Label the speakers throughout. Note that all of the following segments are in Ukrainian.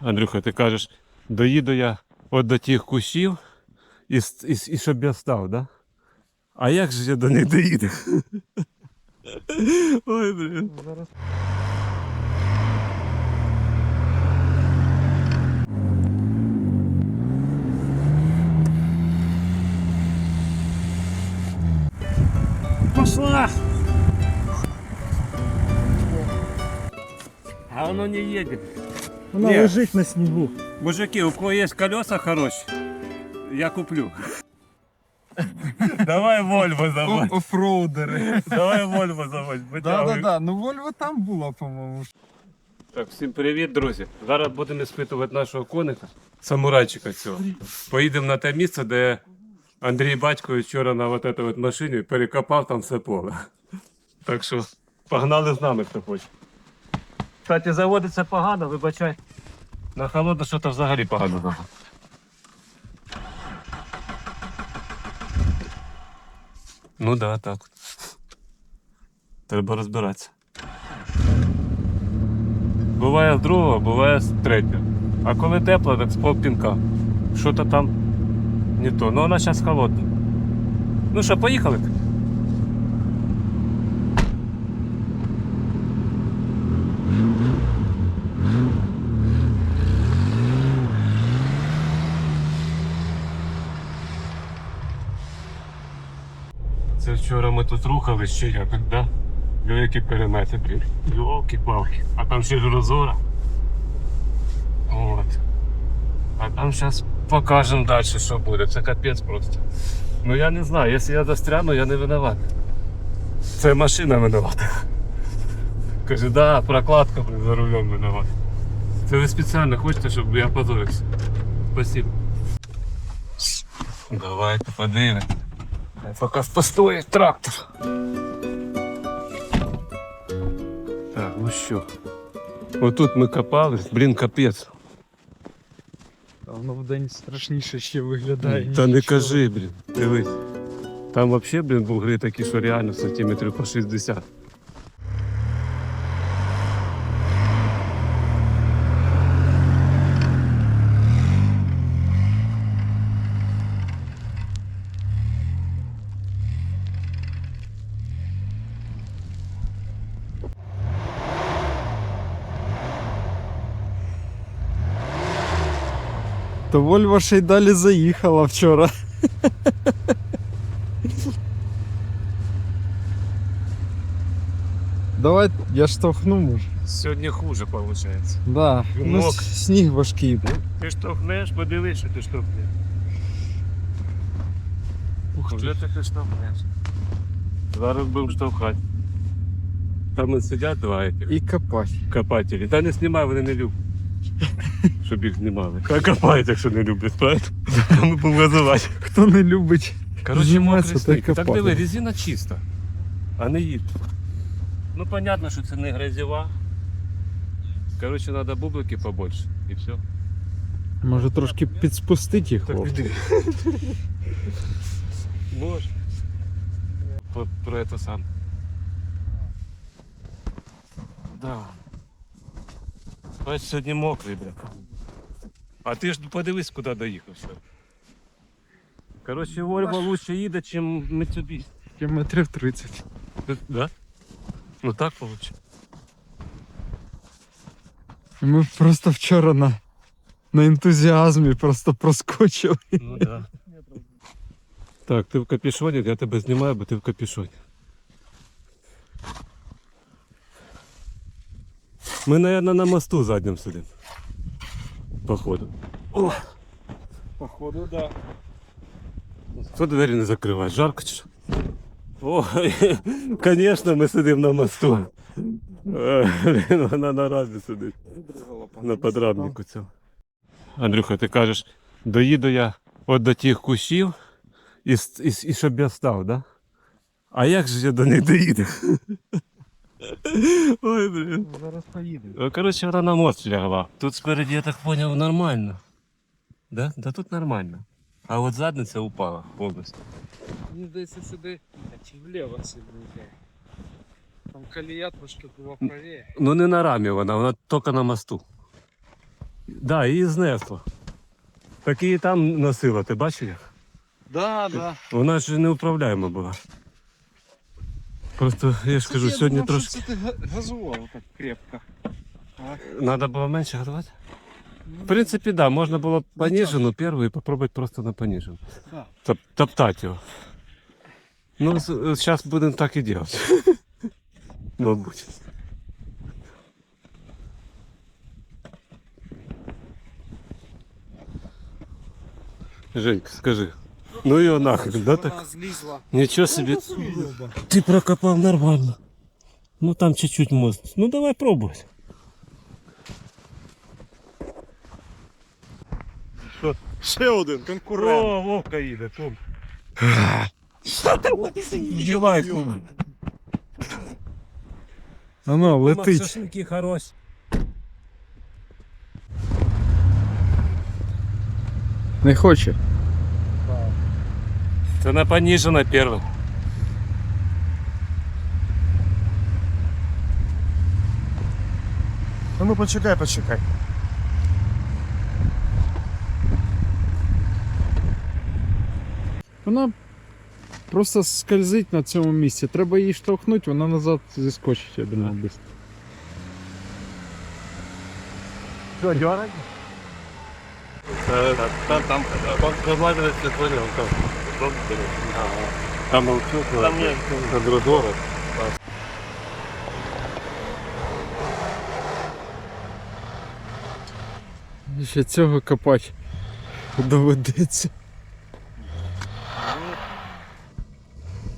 Speaker 1: Андрюха, ти кажеш, доїду я от до тих кущів і, с- і, і щоб я став, да? А як же я до них доїду? Ой, блін. Пошла! А воно не едет.
Speaker 2: Вона
Speaker 1: Ні.
Speaker 2: лежить на снігу.
Speaker 1: Мужики, у кого есть колеса хорошие, я куплю. Давай Вольво заводь.
Speaker 2: Офроудери.
Speaker 1: Давай Вольво заводь.
Speaker 2: Да,
Speaker 1: витягуй.
Speaker 2: да, да. Ну Вольво там була, по-моєму.
Speaker 1: Так, всім привіт, друзі. Зараз будемо іспитувати нашого коника, самурайчика цього. Поїдемо на те місце, де Андрій Батько вчора на вот этой от машині перекопав там все поле. Так що погнали з нами, хто хоче. Кстати, заводиться погано, вибачай. На холодно що-то взагалі погано. Ну да, так. Треба розбиратися. Буває з другого, буває з третього. А коли тепло, так з полпінка. Що-то там не то. Ну вона зараз холодна. Ну що, поїхали? Це вчора ми тут рухались ще як, да? Великі перемети, блін. Йолки-палки. А там ще ж розора. От. А там зараз покажемо далі, що буде. Це капець просто. Ну я не знаю, якщо я застряну, я не винуват. Це машина винувата. Каже, да, прокладка блін, за рулем винувата. Це ви спеціально хочете, щоб я позорився. Спасибо. Давайте подивимось. Поки постоїть трактор. Так, ну що. Отут ми копались, блін, капець.
Speaker 2: Воно вдень страшніше ще виглядає.
Speaker 1: Та не кажи, блін, дивись. Там взагалі, блін, бугри такі, що реально сантиметрів по 60.
Speaker 2: То Вольво ще й далі заїхала вчора. Давай, я штовхну, може.
Speaker 1: Сьогодні хуже виходить.
Speaker 2: Да. Ну,
Speaker 1: Мок.
Speaker 2: с- сніг важкий.
Speaker 1: Ти штовхнеш, подивись, що ти штовхнеш.
Speaker 2: Ух
Speaker 1: Вже ти ти штовхнеш. Зараз будемо штовхати. Там і сидять два этих
Speaker 2: І копать.
Speaker 1: копателі. Та не знімай, вони не люблять. Щоб їх знімали. Хай копають, якщо не люблять, правильно? Ми будемо газувати.
Speaker 2: Хто не любить.
Speaker 1: Короче,
Speaker 2: Зніматися,
Speaker 1: мокрий
Speaker 2: та й
Speaker 1: сніг. Так
Speaker 2: копати.
Speaker 1: диви, резина чиста, а не їд. Ну, понятно, що це не грязева. Короче, треба бублики побольше. І все.
Speaker 2: Може трошки підспустити їх, хлопці.
Speaker 1: іди. Може. Про, про это сам. Да. Бач, сьогодні мокрий, бля. А ти ж подивись, куди доїхав сьогодні. Короче, Вольво лучше їде, ніж Mitsubishi.
Speaker 2: Кілометрів 30.
Speaker 1: Ты- Да? Ну так получилось.
Speaker 2: Ми просто вчора на, на ентузіазмі просто проскочили.
Speaker 1: Ну да. Так, ти в капюшоні, я тебе знімаю, бо ти в капюшоні. Ми, наверное, на мосту заднім сидимо. Походу. О,
Speaker 2: Походу, да.
Speaker 1: хто двері не закриває? Жарко чи? О, звісно, ми сидимо на мосту. Е, Блін, вона на разі сидить. На подрамнику цьому. Андрюха, ти кажеш, доїду я от до тих кущів і, і, і щоб я став, да? А як же я до них доїду? Ой, блін.
Speaker 2: Зараз поїдемо.
Speaker 1: Ну, коротше, вона на мост лягла. Тут спереді, я так зрозумів, нормально. Да? Да тут нормально. А от задниця упала повністю.
Speaker 3: Мені здається, сюди чи вліво сюди. Там колія трошки була правее.
Speaker 1: Ну не на рамі вона, вона тільки на мосту. Да, її знесло. Так її там носило, ти бачив?
Speaker 2: Да, да.
Speaker 1: Вона ж неуправляема була. Просто я ж кажу, сьогодні трошки.
Speaker 2: Це ти газував так крепко.
Speaker 1: Надо було менше готувати? В принципі, да, можна було понижену перву і попробувати просто на понижену.
Speaker 2: Да.
Speaker 1: Топ- топтать його. Ну, зараз будемо так і робити. Мабуть. Женька, скажи. Ну його нахрен, да так?
Speaker 2: злізла.
Speaker 1: Нічого собі. Ти прокопав нормально. Ну там чуть-чуть мост. Ну давай пробуй.
Speaker 2: Ще один конкурент.
Speaker 1: О, Вовка їде, Том. Що ти Дівай, кум.
Speaker 2: Воно летить.
Speaker 1: Шашлики хороші.
Speaker 2: Не хоче.
Speaker 1: Це на поніжена перша.
Speaker 4: Ну, ну почекай, почекай.
Speaker 2: Вона просто скользить на цьому місці. Треба її штовхнути, вона назад зіскочить, я думаю, без.
Speaker 1: Що, дьорать? Там, там, промазывается, понял, там. Там молчок, там нет, Агродора.
Speaker 2: Ще цього копати доведеться.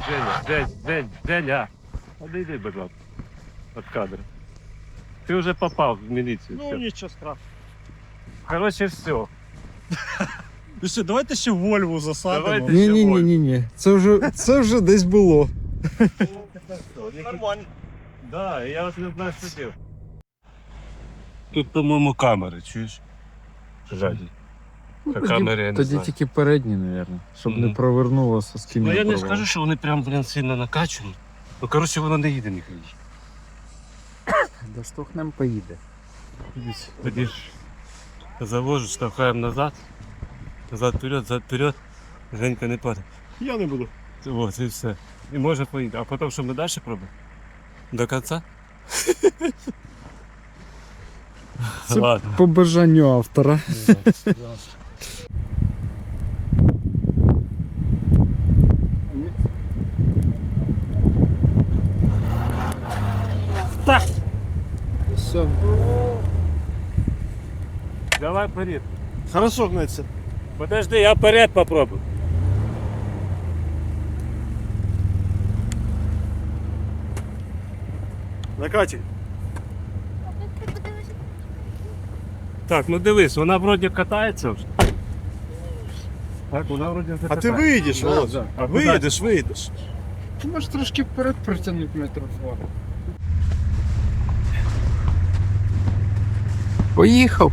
Speaker 1: Женя, Жень, Жень, Женя, подойди, будь ласка, от кадра. Ти вже попав в міліцію.
Speaker 4: Ну
Speaker 1: все.
Speaker 4: нічого страшного.
Speaker 1: Короче, все.
Speaker 4: Ну що, давайте ще Вольву засадимо.
Speaker 1: Давайте.
Speaker 2: Ні, ні, ні, ні, ні. Це вже, це вже десь було.
Speaker 4: Нормально.
Speaker 1: Да, я от не знаю, що. Тут, по-моєму, камери, чуєш? Ззаді. Та камери я не
Speaker 2: Тоді
Speaker 1: знаю.
Speaker 2: тільки передні, мабуть, щоб не
Speaker 1: Мгм.
Speaker 2: провернулося з ким.
Speaker 1: Ну я не скажу, що вони прям, блін, сильно накачані. Ну, коротше, воно не їде нікуди.
Speaker 2: Доштовхнем поїде.
Speaker 1: Тоді ж завожу, штовхаємо назад. Назад вперед, назад вперед. Женька не падає.
Speaker 4: Я не буду.
Speaker 1: Вот, і все. І може поїде. А потім що ми далі пробуємо? До кінця?
Speaker 2: Це
Speaker 1: Ладно.
Speaker 2: По бажанню автора. Все.
Speaker 1: Давай вперед.
Speaker 4: Хорошо гнеться.
Speaker 1: Подожди, я вперед попробую.
Speaker 4: Накатій.
Speaker 1: Так, ну дивись, вона вроді катається вже. Так, вона вроді вже
Speaker 4: А ти
Speaker 1: катається.
Speaker 4: вийдеш, Володь.
Speaker 1: А куди?
Speaker 4: Вийдеш, вийдеш.
Speaker 2: Ти можеш трошки вперед протягнути метрів два. Поїхав.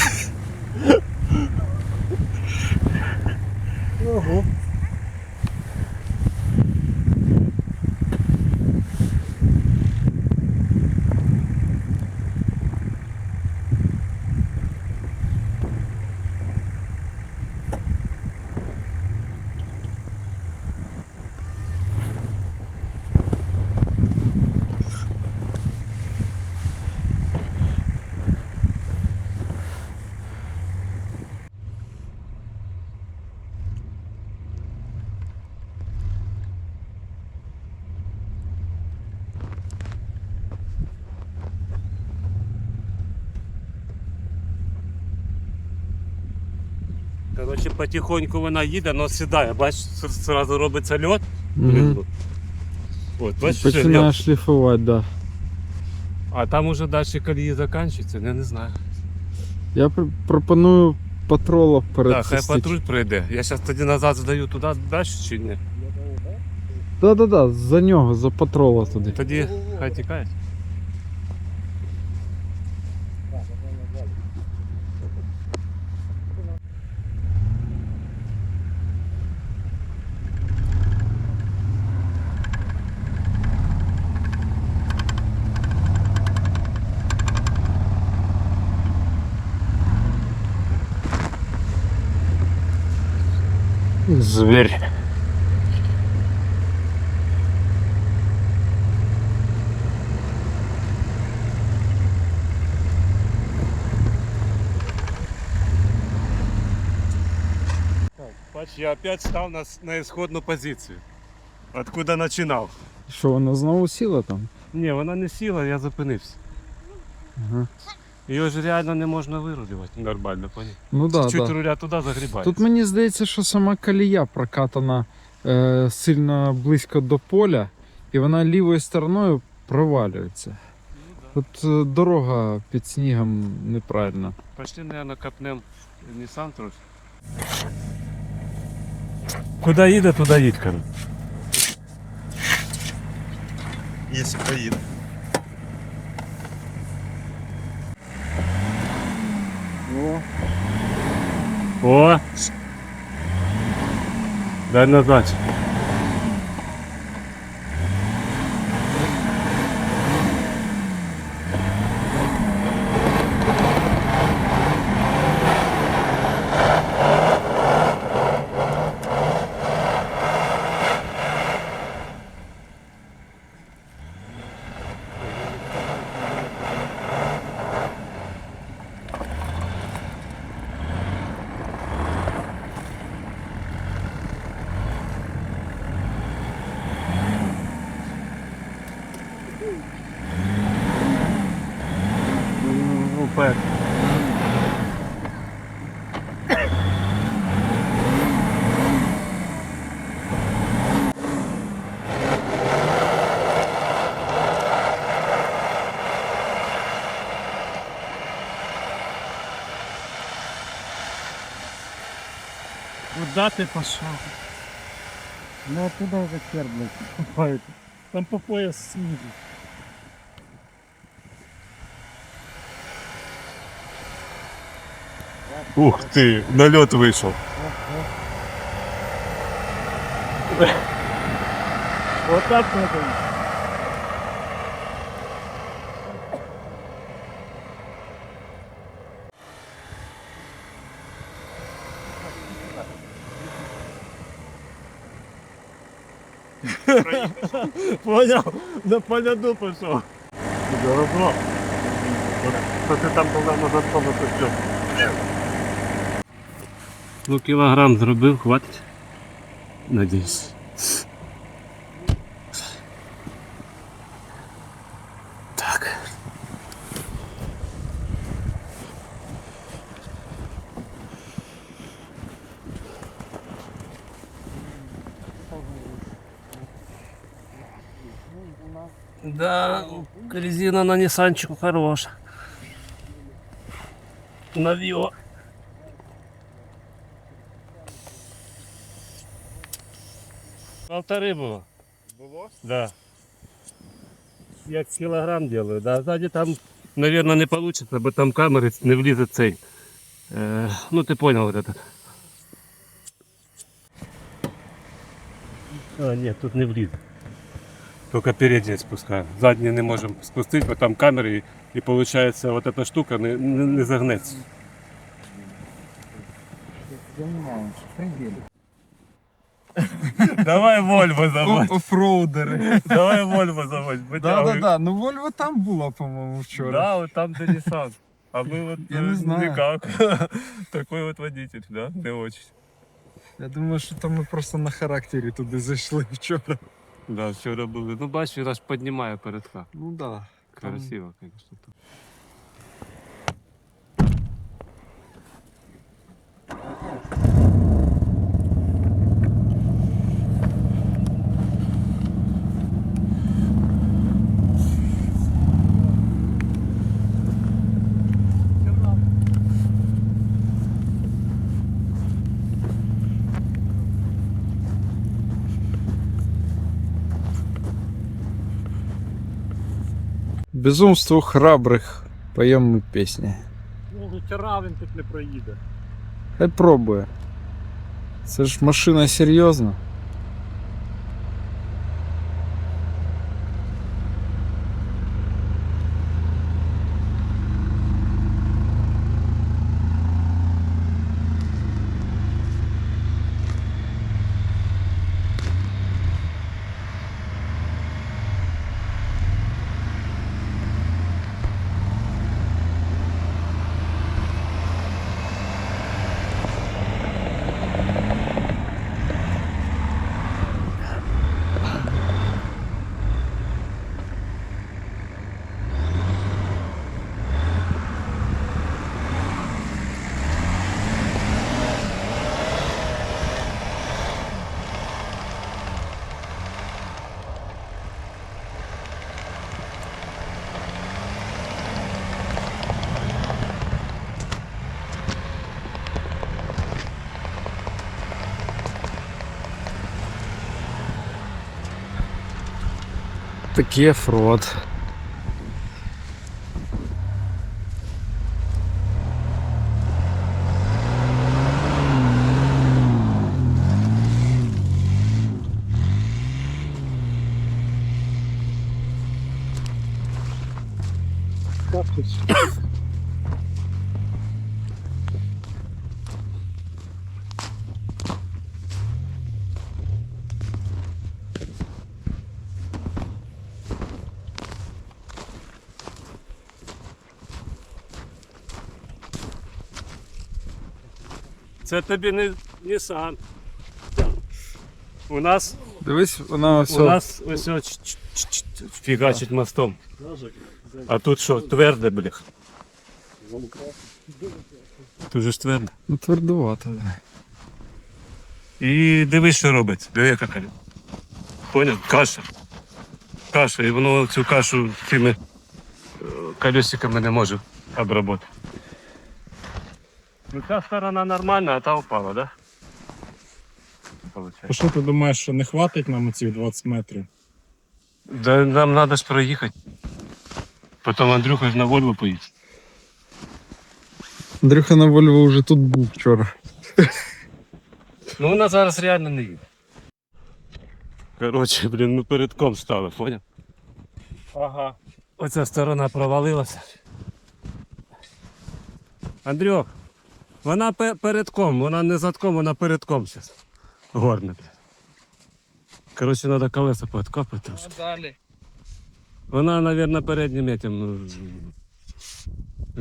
Speaker 1: Коротше, потихоньку вона їде, але сідає. Бачиш, одразу робиться льот.
Speaker 2: Мгм.
Speaker 1: От, бачиш,
Speaker 2: Починає
Speaker 1: льот.
Speaker 2: шліфувати, да.
Speaker 1: А там уже далі колії закінчуються, я не знаю.
Speaker 2: Я пр- пропоную патрола
Speaker 1: Так, хай
Speaker 2: перед
Speaker 1: патруль пройде. Я зараз тоді назад здаю туди далі чи ні?
Speaker 2: Да, да, да, за нього, за патрола туди.
Speaker 1: Тоді хай тікає. Зверь. Бач, я опять став на, с- на исходну позицію. Откуда починав.
Speaker 2: Що, вона знову сіла там?
Speaker 1: Ні, вона не сіла, я зупинився.
Speaker 2: Ага.
Speaker 1: Його ж реально не можна вирулювати нормально, поняв?
Speaker 2: Ну да,
Speaker 1: Чуть
Speaker 2: да.
Speaker 1: руля туди загрібає.
Speaker 2: Тут мені здається, що сама колія прокатана е, сильно близько до поля, і вона лівою стороною провалюється. Тут е, дорога під снігом неправильна.
Speaker 1: Пошли, наверное, копнем Nissan трохи. Куди їде, туди їдь, коротше.
Speaker 4: Якщо поїде.
Speaker 1: О! Дай назад.
Speaker 4: Куда ты пошел? Ну а оттуда уже хер, блядь. Там по пояс снизу.
Speaker 1: Ух ты, на лед вышел.
Speaker 4: Вот так надо.
Speaker 1: Понял? На поляду пішов. Добро. Що ти там тому що? Ну, кілограм зробив, хватить. Надіюсь. Так. Да, резина на Ниссанчику хорошая. Навье. Полторы было.
Speaker 4: Було?
Speaker 1: Да. Я килограмм делаю, да. Сзади там, наверное, не получится, бо там камеры не влезет цей. Э, ну ты понял вот этот. А, нет, тут не влезет. Только передние спускаем. Задние не можем спустить, бо там камеры и, и получается вот эта штука не, не, не загнется. Давай Вольво заводь.
Speaker 2: Офроудери.
Speaker 1: Давай Вольво заводь.
Speaker 2: Да, да, да. Ну Вольво там була, по-моєму, вчора.
Speaker 1: Да, вот там Nissan. А мы вот
Speaker 2: Я не знаю.
Speaker 1: никак. Такой вот водитель, да? Не очень.
Speaker 2: Я думаю, що там ми просто на характері туди зайшли вчора.
Speaker 1: Да, вчора були. Ну він аж піднімає передка.
Speaker 2: Ну да. Там-
Speaker 1: Красиво, конечно.
Speaker 2: Безумству храбрих поємо ми пісні.
Speaker 4: Ну, він тут не проїде.
Speaker 2: Хай пробує. Це ж машина серйозна. такий афрод.
Speaker 1: Так, Це тобі не Nissan. У нас,
Speaker 2: Дивись, вона ось.
Speaker 1: у нас ось о ч- ч- ч- ч- фігачить мостом. А тут що, тверде, блях. Тут же ж тверде.
Speaker 2: Ну, твердувато.
Speaker 1: І дивись, що робить. Диви, яка каля. Поняв? Каша. Каша. І воно цю кашу цими е, колесиками не може обробити. Ну ця сторона нормальна, а та впала, да?
Speaker 4: А
Speaker 1: Получається.
Speaker 4: що ти думаєш, що не хватить нам цих 20 метрів?
Speaker 1: Да нам треба ж проїхати. Потім Андрюха ж на Вольво поїде.
Speaker 2: Андрюха на Вольво вже тут був вчора.
Speaker 1: Ну вона зараз реально не їде. Коротше, блін, ми передком стали, поняв?
Speaker 4: Ага.
Speaker 1: Оця сторона провалилася. Андрюх, вона пе- передком, вона не задком, вона передком зараз. Горне. Коротше, треба колеса подкопати трошки.
Speaker 3: А далі.
Speaker 1: Вона, мабуть, переднім этим ну,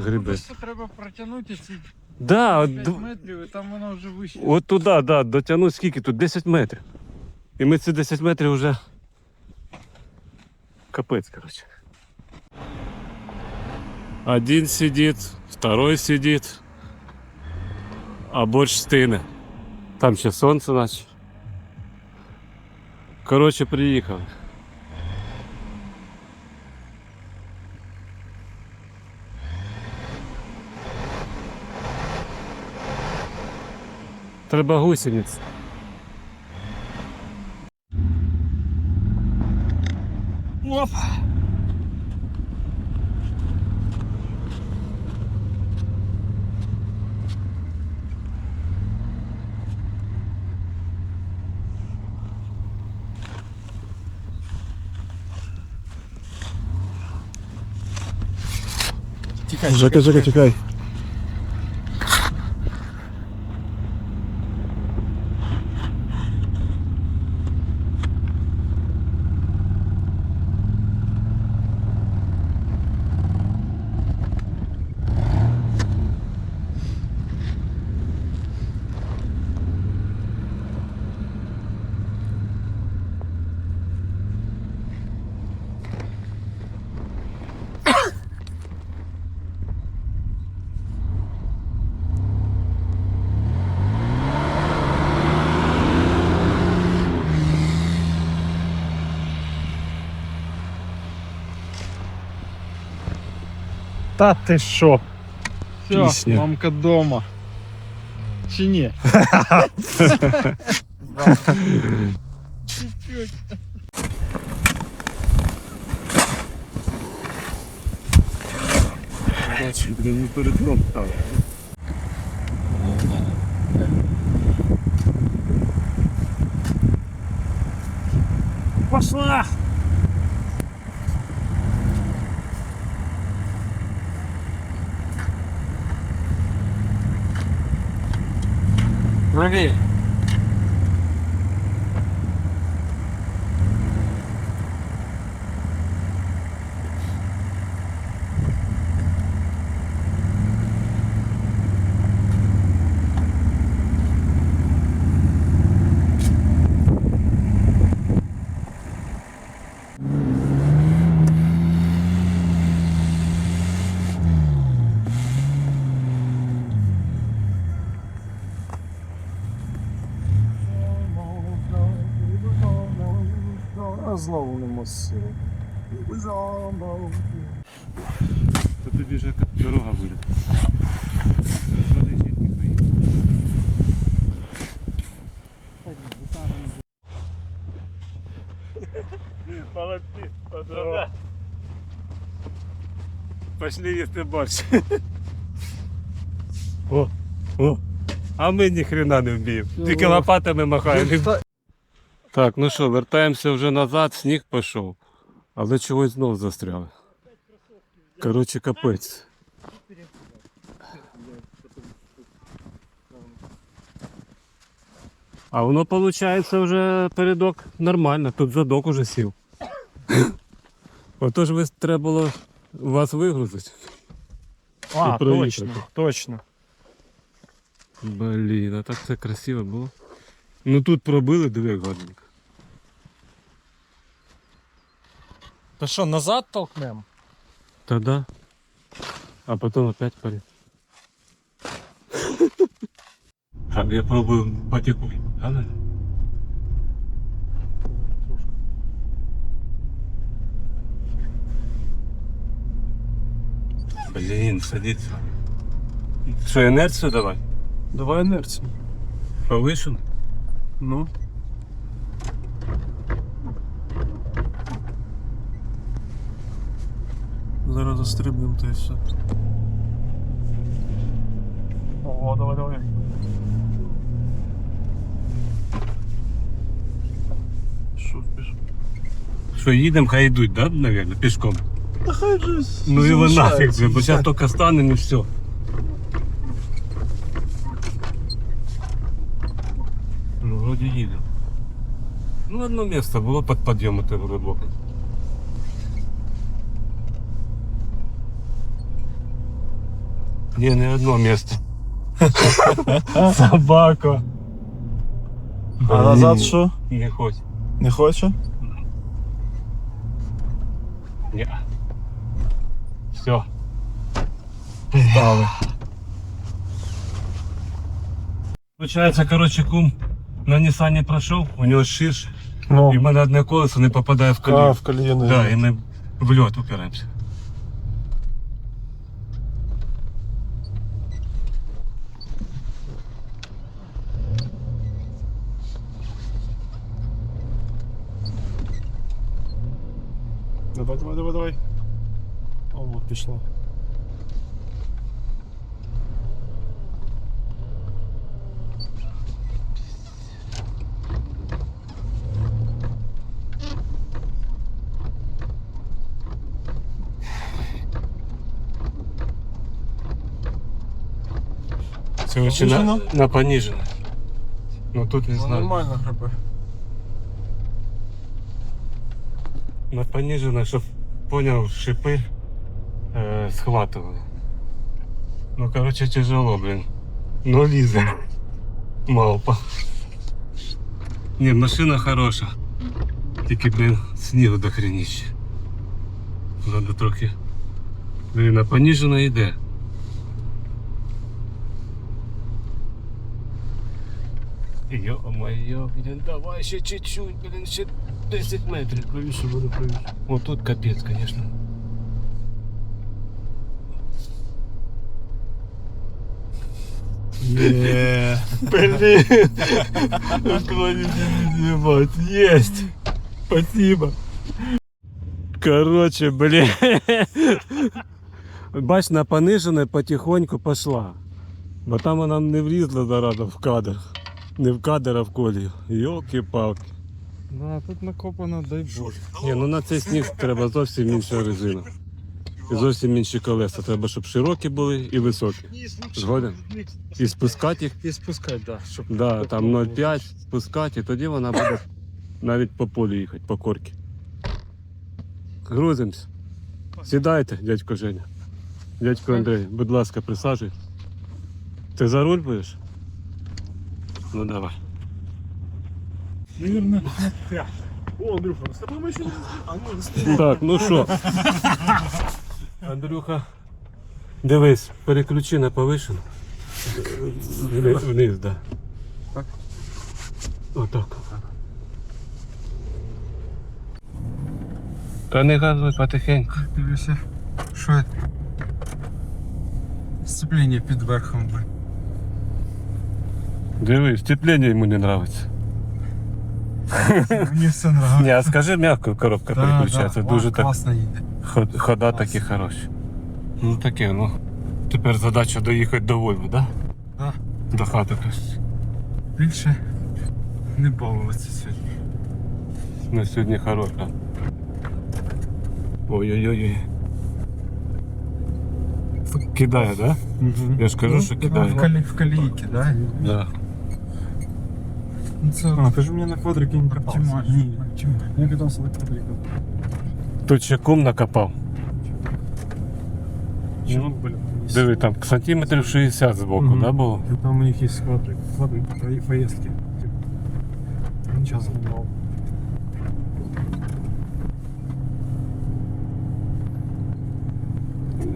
Speaker 1: гриби.
Speaker 2: Просто треба протягнути ці
Speaker 1: Да, от,
Speaker 2: 5
Speaker 1: д-
Speaker 2: метрів і там вона вже вище.
Speaker 1: от туди, да, дотягнуть скільки тут? 10 метрів. І ми ці 10 метрів вже. Капець, коротше. Один сидит, второй сидит, а борщ стине. Там ще сонце наче. Коротше, приїхали. Треба гусениць.
Speaker 5: Чекай, чекай, чекай.
Speaker 4: Та ти що?
Speaker 2: Все,
Speaker 4: пісня.
Speaker 2: мамка дома. Чи ні?
Speaker 1: Блін, ну перед дном
Speaker 3: Não
Speaker 4: é? Знову не мосили.
Speaker 1: То тобі вже дорога буде.
Speaker 4: Молодці,
Speaker 1: Пошли їсти борщ. О, о. А ми ні хрена не вміємо. Тільки лопатами махаємо. Так, ну що, вертаємося вже назад, сніг пішов. Але чогось знов застряли. Коротше, капець. А воно виходить вже передок нормально, тут задок уже сів. Отож ви треба було вас вигрузити.
Speaker 4: А, точно, точно.
Speaker 1: Блін, а так це красиво було. Ну тут пробили, диви як гарненько.
Speaker 4: Та що, назад толкнемо?
Speaker 1: Та да. А потім опять парень. А я пробую потеку. Але... Блін, садиться. Що, інерцію давай?
Speaker 4: Давай інерцію.
Speaker 1: Повишено?
Speaker 4: Ну. Зараз застрибнемо то і все. О, давай, давай. Що пішов?
Speaker 1: Що їдемо, хай йдуть, да, наверное, пішком.
Speaker 4: Та хай же
Speaker 1: Ну нафіг, вже, бо зараз тільки станемо і все. одно місце було під підйому тебе глибоко. Ні, не одно місце. Собака.
Speaker 5: А назад що?
Speaker 1: Не хоче.
Speaker 5: Не хоче?
Speaker 1: Ні. Все.
Speaker 5: Стали.
Speaker 1: Получается, короче, кум на Ніссані пройшов, у нього ширше,
Speaker 5: Ну,
Speaker 1: і в мене одне колесо не попадає в
Speaker 5: а,
Speaker 1: колію.
Speaker 5: в коліно.
Speaker 1: Да, і ми в льот упираємося.
Speaker 5: Давай, давай, давай, давай. О, пішло.
Speaker 1: Це вообще на,
Speaker 5: Понижено?
Speaker 1: на понижено. Ну тут не
Speaker 5: Ну,
Speaker 1: знаю.
Speaker 5: нормально гриби.
Speaker 1: На понижено, щоб поняв, шипи е, схватували. Ну, короче, тяжело, блин. Но лізе. Малпа. Ні, машина хороша. Тільки, блин, снігу до хреніще. Надо трохи. Блин, а понижено йде. Йо-моє, блин, давай ще чуть-чуть, блин, ще 10 метрів. Правіше буде, правіше. О, тут капець, конечно.
Speaker 5: Є.
Speaker 1: Блин, ебать, есть. Спасибо. Короче, блин. Бач, на понижене потихоньку пішла. Бо там вона не влізла зараза в кадр. Не в кадр, а в колію. Йолки-палки.
Speaker 2: Да, тут накопано, дай Боже.
Speaker 1: Ні, ну на цей сніг треба зовсім інша резина. І зовсім інші колеса. Треба, щоб широкі були і високі. Згоден? І спускати їх.
Speaker 2: І спускать, да, щоб
Speaker 1: Да, там 0,5 спускати, і тоді вона буде навіть по полю їхати, по корки. Грузимось. Сідайте, дядько Женя. Дядько Андрій, будь ласка, присаджуй. Ти за руль будеш? Ну давай.
Speaker 4: Наверное, О, Андрюха, с тобой мы еще не... А, ну,
Speaker 1: Так, ну що? Андрюха, дивись, переключи на повишену. Вниз, вниз да.
Speaker 2: Так?
Speaker 1: Отак. Та не газуй потихеньку.
Speaker 2: Дивися, що це? Сцеплення під верхом. блин.
Speaker 1: Дивись, сцеплення йому не нравиться.
Speaker 2: Мені все нравится.
Speaker 1: Ні, а скажи м'яко коробка переключається. Дуже так ход- хода такі хороші. Ну таке, ну. Тепер задача доїхати до Вольви, да?
Speaker 2: Да.
Speaker 1: До хати тобто.
Speaker 2: Більше не балуватися сьогодні.
Speaker 1: На сьогодні хороша. Ой-ой-ой. Кидає, да? Я ж кажу, що
Speaker 2: В,
Speaker 1: кидає.
Speaker 2: калі, в калійки, да?
Speaker 1: Да.
Speaker 2: Ну, це
Speaker 5: А, ты же мне на квадрике не
Speaker 2: оптимально. оптимально.
Speaker 5: Я катался на квадрике.
Speaker 1: Тут ще кум накопав.
Speaker 5: Чего, блин?
Speaker 1: Диви, там сантиметрів 60 збоку,
Speaker 5: Мгм.
Speaker 1: да, було?
Speaker 5: Ну, Там у них есть квадрик. Квадрик по- поездки. Типа. Сейчас занимал.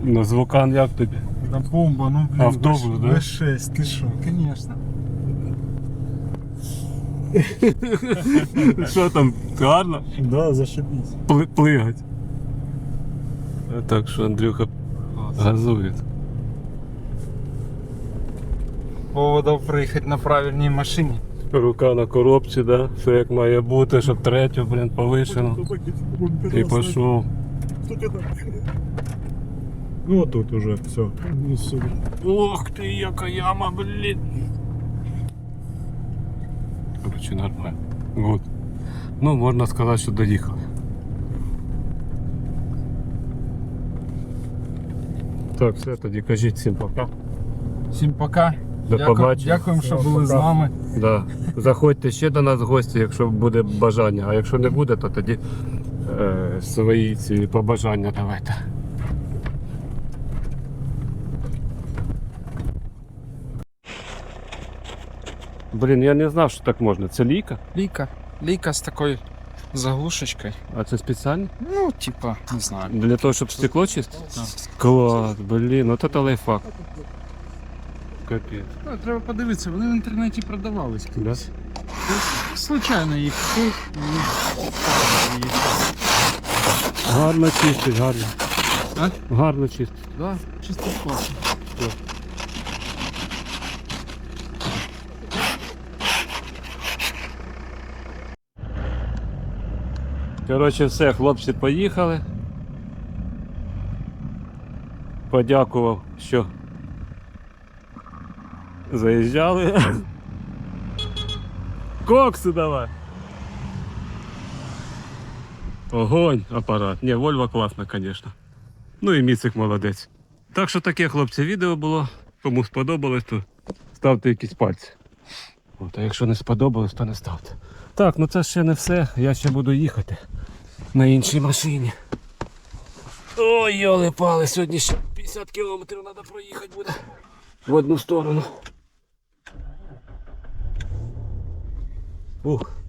Speaker 1: На звукан як тобі?
Speaker 5: Да бомба, ну блин.
Speaker 1: Автобус, да?
Speaker 5: В6, ты шо?
Speaker 2: Конечно.
Speaker 1: Що там, гарно?
Speaker 5: Да, зашибись.
Speaker 1: Пли- плигать. Так що Андрюха газує.
Speaker 2: Вова дав приїхати на правильній машині.
Speaker 1: Рука на коробці, да? Все як має бути, щоб третю, блін, повишено. І пішов.
Speaker 5: Ну вот тут уже все.
Speaker 1: Ох ти, яка яма, блін. Короче, нормально. Вот. Ну, можна сказати, що доїхали. Так, все, тоді кажіть всім пока.
Speaker 2: Всім пока.
Speaker 1: До
Speaker 2: Дякую-
Speaker 1: побачення.
Speaker 2: Дякуємо, що
Speaker 5: Все,
Speaker 2: були з
Speaker 5: пока.
Speaker 2: нами.
Speaker 1: Да. Заходьте ще до нас в гості, якщо буде бажання. А якщо не буде, то тоді е, свої ці побажання давайте. Блін, я не знав, що так можна. Це ліка?
Speaker 2: Ліка. Ліка з такою заглушечкою.
Speaker 1: А це спеціально?
Speaker 2: Ну, типа, не знаю.
Speaker 1: Для того, щоб стекло чистити?
Speaker 2: Так.
Speaker 1: Клас, блін, от це лайфхак. Капець.
Speaker 2: Ну, треба подивитися, вони в інтернеті продавались.
Speaker 1: Да?
Speaker 2: Случайно їх купив. і-
Speaker 1: Гарно чистить, гарно.
Speaker 2: А?
Speaker 1: Гарно чистить.
Speaker 2: Да, чисто класно.
Speaker 1: Коротше, все, хлопці поїхали. Подякував, що заїжджали. Кокси давай. Огонь, апарат. Ні, Вольва класна, звісно. Ну і міцик молодець. Так що таке, хлопці, відео було. Кому сподобалось, то ставте якісь пальці. От, а якщо не сподобалось, то не ставте. Так, ну це ще не все. Я ще буду їхати на іншій машині. Ой, йоли пали, сьогодні ще 50 кілометрів треба проїхати буде в одну сторону. Ух.